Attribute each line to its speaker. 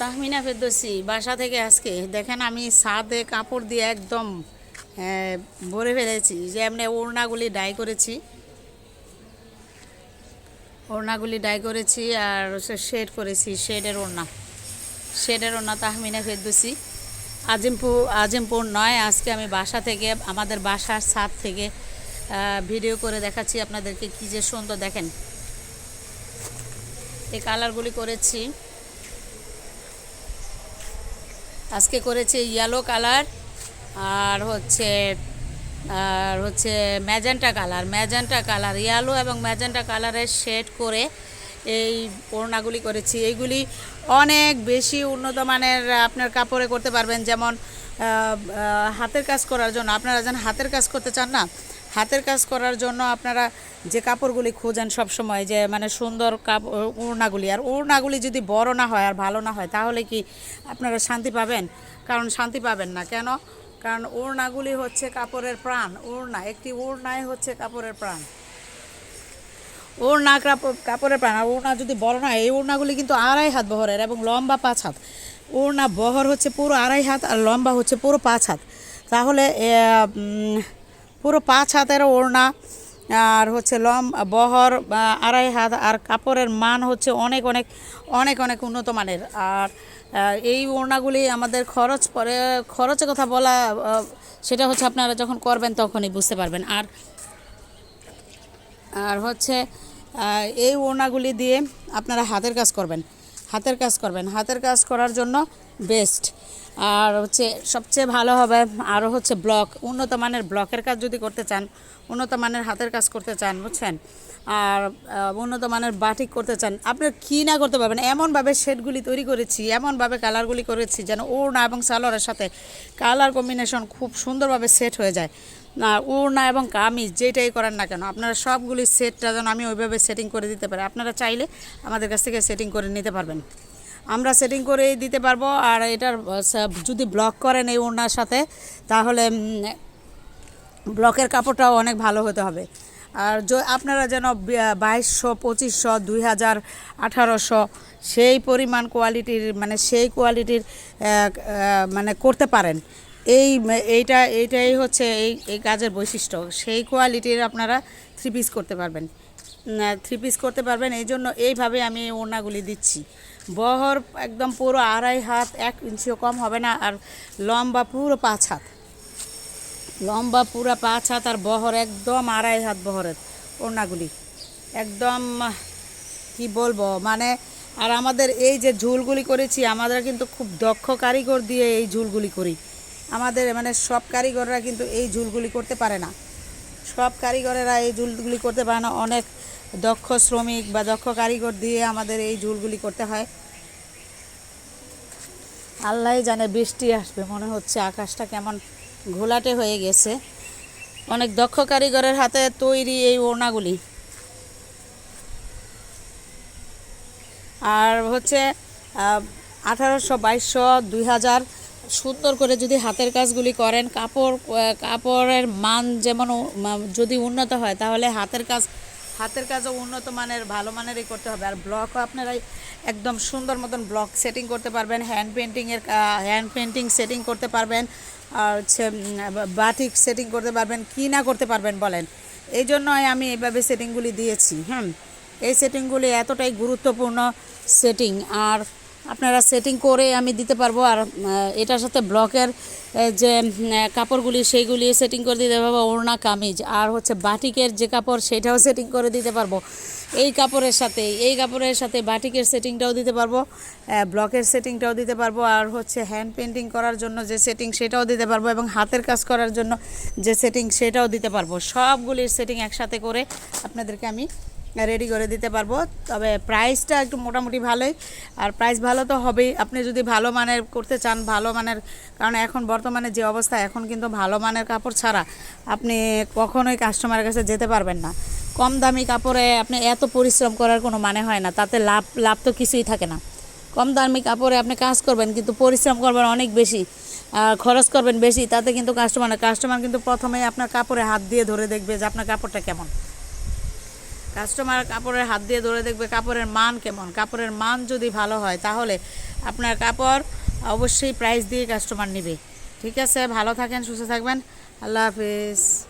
Speaker 1: তাহমিনা ফেরদোসি, বাসা থেকে আজকে। দেখেন আমি ছাদে কাপড় দিয়ে একদম ভরে ফেলেছি। যে এমনি ওড়নাগুলি ডাই করেছি। ওড়নাগুলি ডাই করেছি আর শেড করেছি, শেডের ওড়না। শেডের ওড়না তাহমিনা ফেরদোসি। আজিমপুর আজিমপুর নয়, আজকে আমি বাসা থেকে, আমাদের বাসার ছাদ থেকে ভিডিও করে দেখাচ্ছি আপনাদেরকে কী যে সুন্দর দেখেন। এই কালারগুলি করেছি। আজকে করেছি ইয়েলো কালার আর হচ্ছে আর হচ্ছে magenta colour magenta colour yellow এবং ম্যাজেন্টা কালারের শেড করে এই ওড়নাগুলি করেছি। এইগুলি অনেক বেশি উন্নত মানের, আপনার কাপড়ে করতে পারবেন। যেমন হাতের কাজ করার জন্য, আপনারা যেন হাতের কাজ করতে চান না হাতের কাজ করার জন্য আপনারা যে কাপড়গুলি খোঁজেন সব সময় যে মানে সুন্দর কাপড় ওড়নাগুলি। আর ওড়নাগুলি যদি বড় না হয় আর ভালো না হয়, তাহলে কি আপনারা শান্তি পাবেন? কারণ শান্তি পাবেন না। কেন? কারণ ওড়নাগুলি হচ্ছে কাপড়ের প্রাণ। ওড়না, একটি ওড়নাই হচ্ছে কাপড়ের প্রাণ। ওড়না কাপড় কাপড়ের প্রাণ। আর ওড়না যদি বড় না এই ওড়নাগুলি কিন্তু আড়াই হাত বহরের এবং লম্বা পাঁচ হাত। ওড়না বহর হচ্ছে পুরো আড়াই হাত আর লম্বা হচ্ছে পুরো পাঁচ হাত। তাহলে পুরো পাঁচ হাতের ওড়না, আর হচ্ছে লম বহর আড়াই হাত, আর কাপড়ের মান হচ্ছে অনেক অনেক অনেক অনেক উন্নত মানের। আর এই ওড়নাগুলি আমাদের খরচ পরে, খরচের কথা বলা সেটা হচ্ছে আপনারা যখন করবেন তখনই বুঝতে পারবেন। আর আর হচ্ছে এই ওড়নাগুলি দিয়ে আপনারা হাতের কাজ করবেন। হাতের কাজ করবেন। হাতের কাজ করার জন্য বেস্ট আর হচ্ছে সবচেয়ে ভালো হবে আরও হচ্ছে ব্লক উন্নত মানের ব্লকের কাজ যদি করতে চান, উন্নত মানের হাতের কাজ করতে চান, বুঝছেন? আর উন্নত মানের বাটিক করতে চান আপনার কী না করতে পারবেন, এমনভাবে শেডগুলি তৈরি করেছি, এমনভাবে কালারগুলি করেছি যেন ওড়না এবং সালোয়ারের সাথে কালার কম্বিনেশন খুব সুন্দরভাবে সেট হয়ে যায়। না, ওড়না এবং কামিজ যেটাই করেন না কেন, আপনারা সবগুলি সেটটা যেন আমি ওইভাবে সেটিং করে দিতে পারি। আপনারা চাইলে আমাদের কাছ থেকে সেটিং করে নিতে পারবেন। আমরা সেটিং করে দিতে পারব, আর এটার যদি ব্লক করেন এই ওড়নার সাথে, তাহলে ব্লকের কাপড়টাও অনেক ভালো হতে হবে। আর আপনারা যেন বাইশশো, পঁচিশশো দুই হাজার আঠারোশো, সেই পরিমাণ কোয়ালিটির মানে সেই কোয়ালিটির মানে করতে পারেন। এই এইটা, এইটাই হচ্ছে এই এই কাজের বৈশিষ্ট্য। সেই কোয়ালিটির আপনারা থ্রি পিস করতে পারবেন। থ্রি পিস করতে পারবেন। এই জন্য এইভাবে আমি ওড়নাগুলি দিচ্ছি। বহর একদম পুরো আড়াই হাত, এক ইঞ্চিও কম হবে না, আর লম্বা পুরো পাঁচ হাত। লম্বা পুরো পাঁচ হাত আর বহর একদম আড়াই হাত বহরের ওড়নাগুলি। একদম, কি বলব মানে আর আমাদের এই যে ঝুলগুলি করেছি, আমাদের কিন্তু খুব দক্ষ কারিগর দিয়ে এই ঝুলগুলি করি। আমাদের মানে সব কারিগররা কিন্তু এই ঝুলগুলি করতে পারে না। সব কারিগরেরা এই ঝুলগুলি করতে পারে না। অনেক দক্ষ শ্রমিক বা দক্ষ কারিগর দিয়ে আমাদের এই ঝুলগুলি করতে হয়। আল্লাহ জানে বৃষ্টি আসবে, মনে হচ্ছে আকাশটা কেমন ঘোলাটে হয়ে গেছে। অনেক দক্ষ কারিগরের হাতে তৈরি এই ওড়নাগুলি। আর হচ্ছে আঠারোশো বাইশশো দুই হাজার সুন্দর করে যদি হাতের কাজগুলি করেন, কাপড় কাপড়ের মান যেমন যদি উন্নত হয়, তাহলে হাতের কাজ, হাতের কাজও উন্নত মানের, ভালো মানেরই করতে হবে। আর ব্লকও আপনারা একদম সুন্দর মতন ব্লক সেটিং করতে পারবেন হ্যান্ড পেন্টিংয়ের হ্যান্ড পেন্টিং সেটিং করতে পারবেন, আর হচ্ছে বাটিক সেটিং করতে পারবেন, কি না করতে পারবেন বলেন। এই জন্যই আমি এইভাবে সেটিংগুলি দিয়েছি হ্যাঁ এই সেটিংগুলি এতটাই গুরুত্বপূর্ণ সেটিং আর আপনারা সেটিং করে আমি দিতে পারব আর এটার সাথে ব্লকের যে কাপড়গুলি সেইগুলি সেটিং করে দিতে পারব, ওড়না, কামিজ। আর হচ্ছে বাটিকের যে কাপড়, সেটাও সেটিং করে দিতে পারব। এই কাপড়ের সাথে, এই কাপড়ের সাথে বাটিকের সেটিংটাও দিতে পারব ব্লকের সেটিংটাও দিতে পারব। আর হচ্ছে হ্যান্ড পেন্টিং করার জন্য যে সেটিং সেটাও দিতে পারব এবং হাতের কাজ করার জন্য যে সেটিং সেটাও দিতে পারব। সবগুলির সেটিং একসাথে করে আপনাদেরকে আমি রেডি করে দিতে পারব। তবে প্রাইসটা একটু মোটামুটি ভালোই। আর প্রাইস ভালো তো হবেই। আপনি যদি ভালো মানের করতে চান, ভালো মানের, কারণ এখন বর্তমানে যে অবস্থা, এখন কিন্তু ভালো মানের কাপড় ছাড়া আপনি কখনোই কাস্টমারের কাছে যেতে পারবেন না। কম দামি কাপড়ে আপনি এত পরিশ্রম করার কোনো মানে হয় না। তাতে লাভ লাভ তো কিছুই থাকে না। কম দামি কাপড়ে আপনি কাজ করবেন, কিন্তু পরিশ্রম করবেন অনেক বেশি খরচ করবেন বেশি। তাতে কিন্তু কাস্টমার কাস্টমার কিন্তু প্রথমেই আপনার কাপড়ে হাত দিয়ে ধরে দেখবে যে আপনার কাপড়টা কেমন। কাস্টমার কাপড়ের হাত দিয়ে ধরে দেখবে কাপড়ের মান কেমন। কাপড়ের মান যদি ভালো হয়, তাহলে আপনার কাপড় অবশ্যই প্রাইস দিয়ে কাস্টমার নেবে। ঠিক আছে? ভালো থাকেন, সুস্থ থাকবেন। আল্লাহ হাফিজ।